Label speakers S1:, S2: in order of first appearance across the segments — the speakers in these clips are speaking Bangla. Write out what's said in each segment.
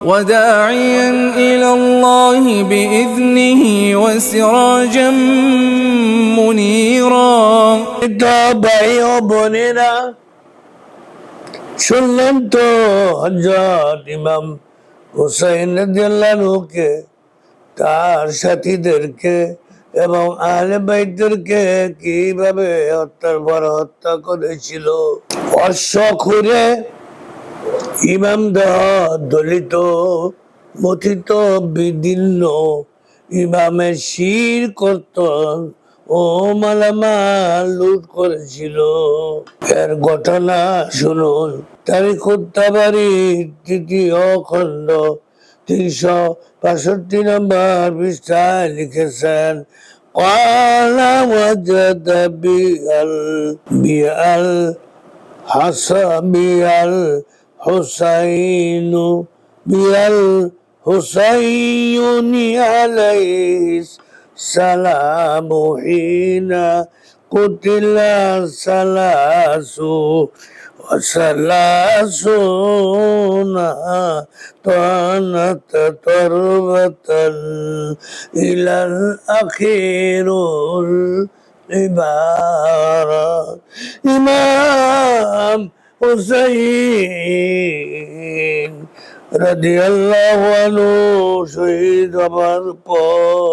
S1: وداعيا إلى الله بإذنه وسراجا منيرا
S2: তো ভাই ও বোনেরা শুনলেন তো হজরত ইমাম হুসাইন রাদিয়াল্লাহুকে তার সাথীদেরকে এবং আহলে বাইতদেরকে কিভাবে হত্যার পর হত্যা করেছিল অশ্ব খুঁড়ে ইমাম দেহ দলিত মথিত বিদীর্ণ ইমামের শির কর্তন ও মালামাল লুট করেছিল এর ঘটনা শুনুন তারিখ উত্তাবাড়ি তৃতীয় খণ্ড তিনশো বাষট্টি নম্বর পৃষ্ঠায় লিখেছেন قال وجد بأل بأل حسب الحسين بالحسين عليه السلام حين قتل ثلاث وثلاثون طعنت تربة إلى الأخير العبارة إمام হুসাইন রাদিয়াল্লাহু আনহু শহীদ হবার পর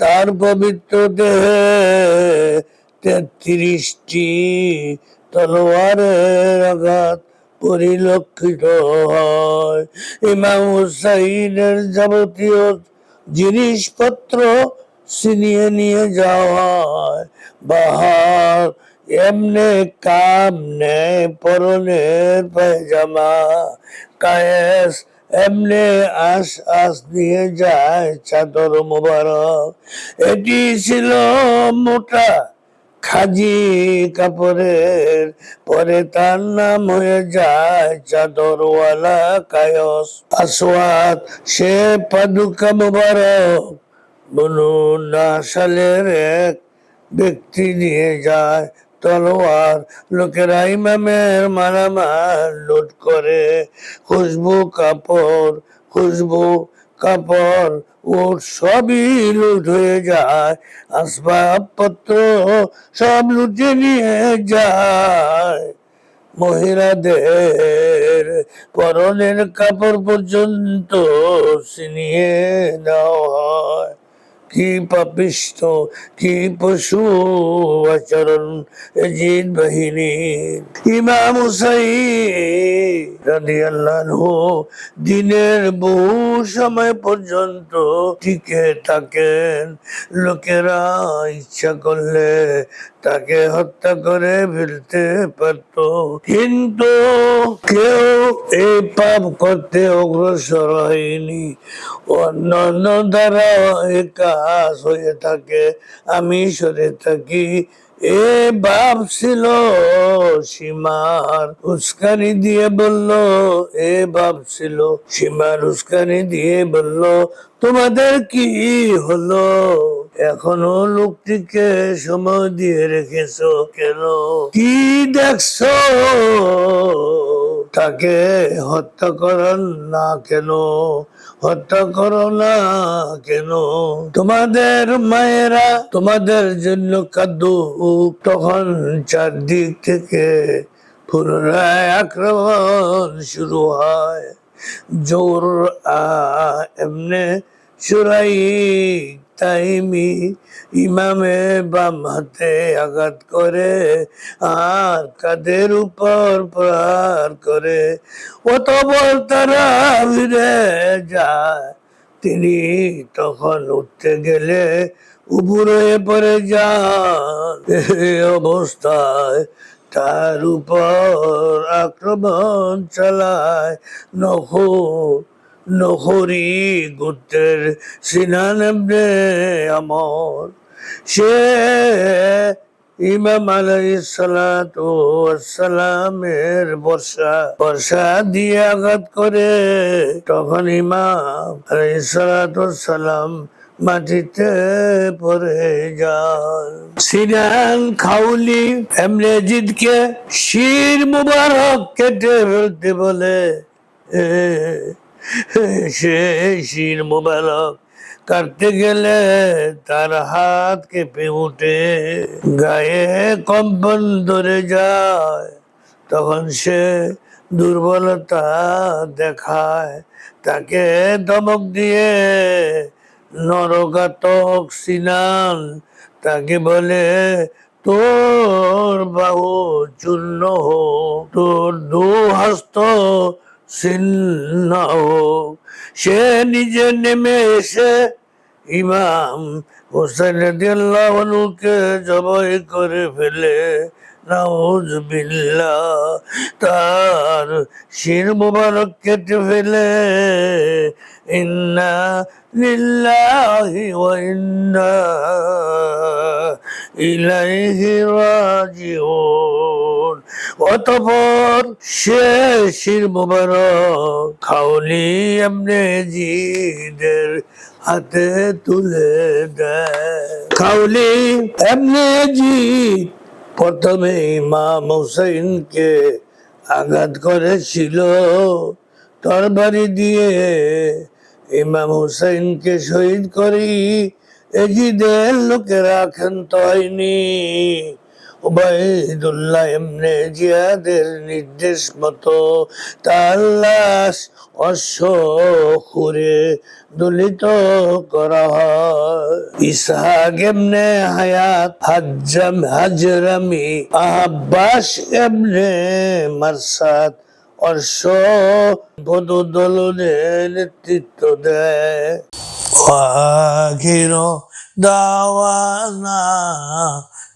S2: তার পবিত্র দেহে তেত্রিশটি তলোয়ারের আঘাত পরিলক্ষিত হয়। ইমাম হুসাইনের যাবতীয় জিনিসপত্র ছিনিয়ে নিয়ে যাওয়া হয়। বাহার এমনে কাম নেয় পরনের পায়জামা। কায়েস, এমনে আস আস নিয়ে যায় চাদর মোবারক। এটি ছিল মোটা খাজি কাপড়ের, পরে তার নাম হয়ে যায় চাদরওয়ালা কায়স। আসওয়াদ সে পাদুকা মোবারক। বনু নাসালের এক ব্যক্তি নিয়ে যায় তলোয়ার লোকেরা ইমামের মালামাল লুট করে। খুশবু, কাপড় খুশবু, কাপড় ও সবই লুট হয়ে যায়। আসবাবপত্র সব লুটে নিয়ে যায়। মহিলাদের পরনের কাপড় পর্যন্ত ছিনিয়ে নেওয়া হয়। কি পাপিষ্ট কি পশু আচরণ এজিদ বাহিনী? ইমাম দিনের বহু সময় পর্যন্ত টিকে থাকেন। লোকেরা ইচ্ছা করলে তাকে হত্যা করে ফেলতে পারত। কিন্তু কেউ এই পাপ করতে অগ্রসর হয়নি। অন্যান্য দ্বারা এ কাজ হয়ে থাকে, আমি সরে থাকি। এ বাপ ছিল সীমার উস্কানি দিয়ে বলল, এ বাপ ছিল সীমার উস্কানি দিয়ে বলল, তোমাদের কি হলো? এখনও লোকটিকে সময় দিয়ে রেখেছ কেন? কি দেখছ? তাকে হত্যা করার না কেন? হত্যা করো না কেন? তোমাদের মায়েরা তোমাদের জন্য কাদু। তখন চারদিক থেকে পুনরায় আক্রমণ শুরু হয়। জোর এমনে সুরাই তাইমি ইমামে বাম হাতে আঘাত করে, আর কাদের উপর প্রহার করে। অতবল তারা ফিরে যায়। তিনি তখন উঠতে গেলে উপর হয়ে পড়ে যান। অবস্থায় তার উপর আক্রমণ চালায় নখ নহরি গোত্রের সিনান আমর। সে ইমাম আলাইসালামের বর্ষা বর্ষা দিয়ে আঘাত করে। তখন ইমাম আলাইসালাম মাটিতে পড়ে যান। সিনান খাউলি এমনে জিদকে শির মুবারক কেটে ফেলতে বলে সে শির মোবারক কাটতে গেলে তার হাত কেঁপে ওঠে গায়ে কম্পন ধরে যায়, তখন সে দুর্বলতা দেখায়। তাকে ধমক দিয়ে নরকাতক সিনান তাকে বলে, তোর বাহু চূর্ণ হোক, তোর দু হস্ত ছিন্ন সে নিজে নেমে এসে ইমাম হোসেন রাদিয়াল্লাহুকে জবাই করে ফেলে। নাউজ বিল্লাহ তার শির মোবারক কেটে ফেলে। ইন্না লিল্লাহি ওয়া ইন্না ইলাইহি রাজিউন। অতপর সে শির মোবারক খাওলি এমনি জিদের হাতে তুলে দেয়। খাওলি এমনি জি প্রথমে ইমাম হুসাইনকে আঘাত করেছিল। তরবারি দিয়ে ইমাম হুসাইনকে শহীদ করি। এজিদের লোকেরা ক্ষান্ত হয়নি। ওবায়দুল্লাহ এমনে জিয়াদের নির্দেশ মতো তার লাশ অশ্ব দলিত করা হয়। ইসহাক এমনে হায়াত, হাজ্জাম, হাজরামি আহ্বাস এমনে মারসাদ অর্শ নেতৃত্ব দেয়। দাওয়ানা